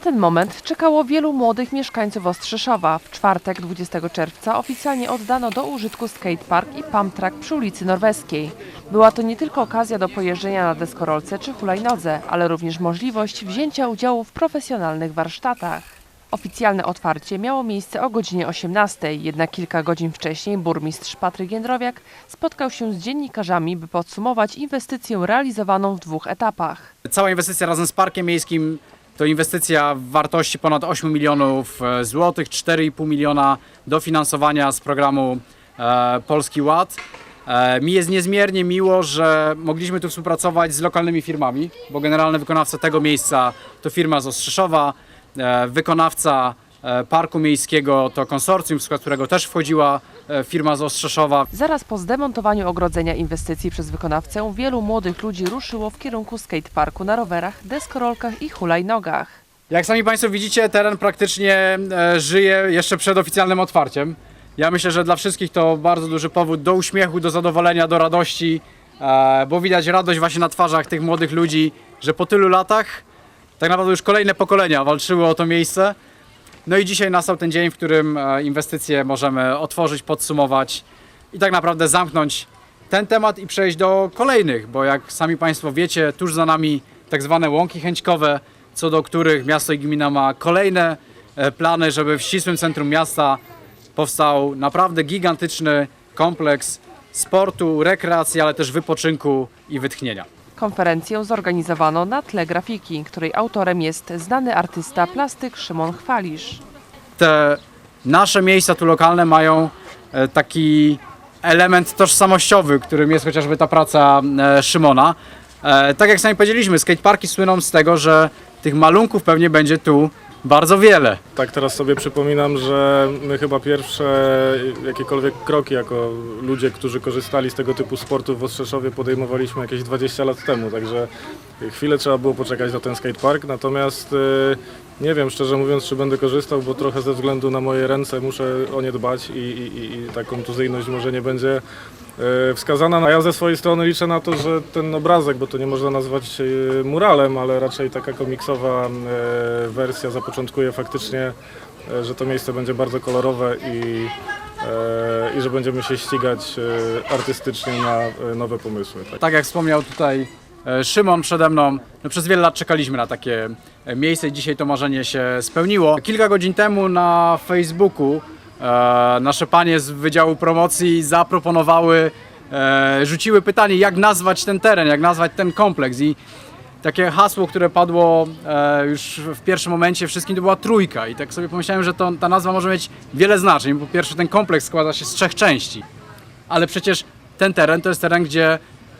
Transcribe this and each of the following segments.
ten moment czekało wielu młodych mieszkańców Ostrzeszowa. W czwartek 20 czerwca oficjalnie oddano do użytku skatepark i pump track przy ulicy Norweskiej. Była to nie tylko okazja do pojeżdżenia na deskorolce czy hulajnodze, ale również możliwość wzięcia udziału w profesjonalnych warsztatach. Oficjalne otwarcie miało miejsce o godzinie 18, jednak kilka godzin wcześniej burmistrz Patryk Jędrowiak spotkał się z dziennikarzami, by podsumować inwestycję realizowaną w dwóch etapach. Cała inwestycja razem z parkiem miejskim to inwestycja w wartości ponad 8 milionów e, złotych, 4,5 miliona dofinansowania z programu e, Polski Ład. E, mi jest niezmiernie miło, że mogliśmy tu współpracować z lokalnymi firmami, bo generalny wykonawca tego miejsca to firma z Ostrzeszowa, wykonawca parku miejskiego to konsorcjum, w skład którego też wchodziła firma z Ostrzeszowa. Zaraz po zdemontowaniu ogrodzenia inwestycji przez wykonawcę, wielu młodych ludzi ruszyło w kierunku skateparku na rowerach, deskorolkach i hulajnogach. Jak sami Państwo widzicie, teren praktycznie e, żyje jeszcze przed oficjalnym otwarciem. Ja myślę, że dla wszystkich to bardzo duży powód do uśmiechu, do zadowolenia, do radości, e, bo widać radość właśnie na twarzach tych młodych ludzi, że po tylu latach tak naprawdę już kolejne pokolenia walczyły o to miejsce. No i dzisiaj nastał ten dzień, w którym e, inwestycje możemy otworzyć, podsumować i tak naprawdę zamknąć ten temat i przejść do kolejnych, bo jak sami Państwo wiecie, tuż za nami tak zwane łąki chęćkowe, co do których miasto i gmina ma kolejne e, plany, żeby w ścisłym centrum miasta powstał naprawdę gigantyczny kompleks sportu, rekreacji, ale też wypoczynku i wytchnienia. Konferencję zorganizowano na tle grafiki, której autorem jest znany artysta plastyk Szymon Chwalisz. te nasze miejsca tu lokalne mają e, taki element tożsamościowy, którym jest chociażby ta praca e, Szymona. E, Tak jak sami powiedzieliśmy, skateparki słyną z tego, że tych malunków pewnie będzie tu bardzo wiele. Tak teraz sobie przypominam, że my chyba pierwsze jakiekolwiek kroki jako ludzie, którzy korzystali z tego typu sportów w Ostrzeszowie podejmowaliśmy jakieś 20 lat temu, także chwilę trzeba było poczekać na ten skatepark, natomiast y, nie wiem szczerze mówiąc, czy będę korzystał, bo trochę ze względu na moje ręce muszę o nie dbać i, i, i- ta kontuzyjność może nie będzie wskazana. A ja ze swojej strony liczę na to, że ten obrazek, bo to nie można nazwać y, muralem, ale raczej taka komiksowa y, wersja zapoczątkuje faktycznie, że to miejsce będzie bardzo kolorowe i, i że będziemy się ścigać artystycznie na nowe pomysły. Tak. Tak jak wspomniał tutaj e, Szymon przede mną, no przez wiele lat czekaliśmy na takie e, miejsce i dzisiaj to marzenie się spełniło. Kilka godzin temu na Facebooku e, nasze panie z Wydziału Promocji zaproponowały, e, rzuciły pytanie, jak nazwać ten teren, jak nazwać ten kompleks i takie hasło, które padło e, już w pierwszym momencie wszystkim to była trójka i tak sobie pomyślałem, że to, ta nazwa może mieć wiele znaczeń. Po pierwsze ten kompleks składa się z trzech części, ale przecież ten teren to jest teren, gdzie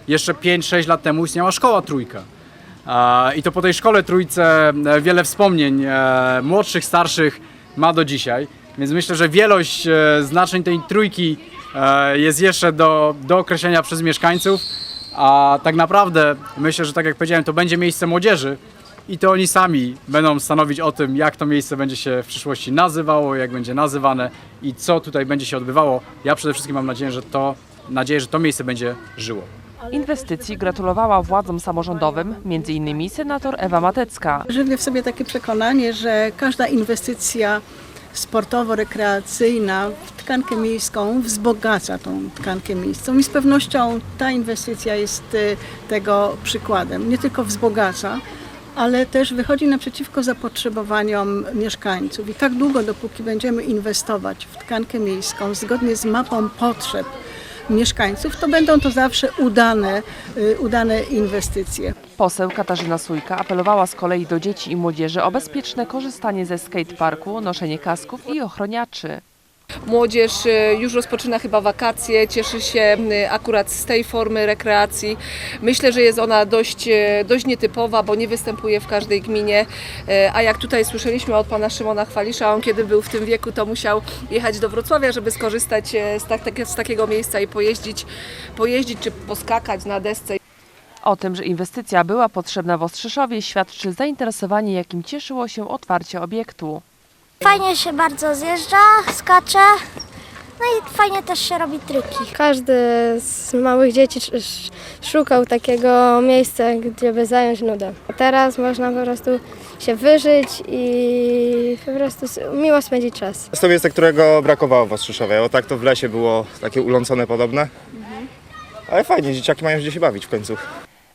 jeszcze 5-6 lat temu istniała szkoła trójka. I to po tej szkole trójce e, wiele wspomnień e, młodszych, starszych ma do dzisiaj. Więc myślę, że wielość e, znaczeń tej trójki e, jest jeszcze do, do określenia przez mieszkańców. A tak naprawdę myślę, że tak jak powiedziałem, to będzie miejsce młodzieży i to oni sami będą stanowić o tym, jak to miejsce będzie się w przyszłości nazywało, jak będzie nazywane i co tutaj będzie się odbywało. Ja przede wszystkim mam nadzieję, że to, nadzieję, że to miejsce będzie żyło. Inwestycji gratulowała władzom samorządowym, m.in. senator Ewa Matecka. Żywię w sobie takie przekonanie, że każda inwestycja sportowo-rekreacyjna w tkankę miejską wzbogaca tą tkankę miejską i z pewnością ta inwestycja jest y, tego przykładem. Nie tylko wzbogaca, ale też wychodzi naprzeciwko zapotrzebowaniom mieszkańców. I tak długo, dopóki będziemy inwestować w tkankę miejską zgodnie z mapą potrzeb mieszkańców, to będą to zawsze udane, y, udane inwestycje. Poseł Katarzyna Sójka apelowała z kolei do dzieci i młodzieży o bezpieczne korzystanie ze skateparku, noszenie kasków i ochroniaczy. Młodzież y, już rozpoczyna chyba wakacje, cieszy się y, akurat z tej formy rekreacji. Myślę, że jest ona dość, y, dość nietypowa, bo nie występuje w każdej gminie. A jak tutaj słyszeliśmy od pana Szymona Chwalisza, on kiedy był w tym wieku, to musiał jechać do Wrocławia, żeby skorzystać z, tak, tak, z takiego miejsca i pojeździć, pojeździć czy poskakać na desce. O tym, że inwestycja była potrzebna w Ostrzyszowie świadczy zainteresowanie, jakim cieszyło się otwarcie obiektu. Fajnie się bardzo zjeżdża, skacze. No i fajnie też się robi triki. Każdy z małych dzieci sz- sz- szukał takiego miejsca, gdzie by zająć nudę. A teraz można po prostu się wyżyć i po prostu s- miło spędzić czas. Jest to miejsce, którego brakowało w Ostrzyszowie, bo tak to w lesie było takie ulącone podobne. Ale fajnie, dzieciaki mają gdzie się bawić w końcu.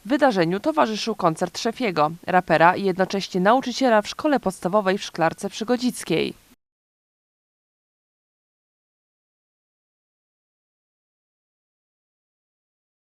Wydarzeniu towarzyszył koncert Szefiego, rapera i jednocześnie nauczyciela w szkole podstawowej w Szklarce Przygodzickiej.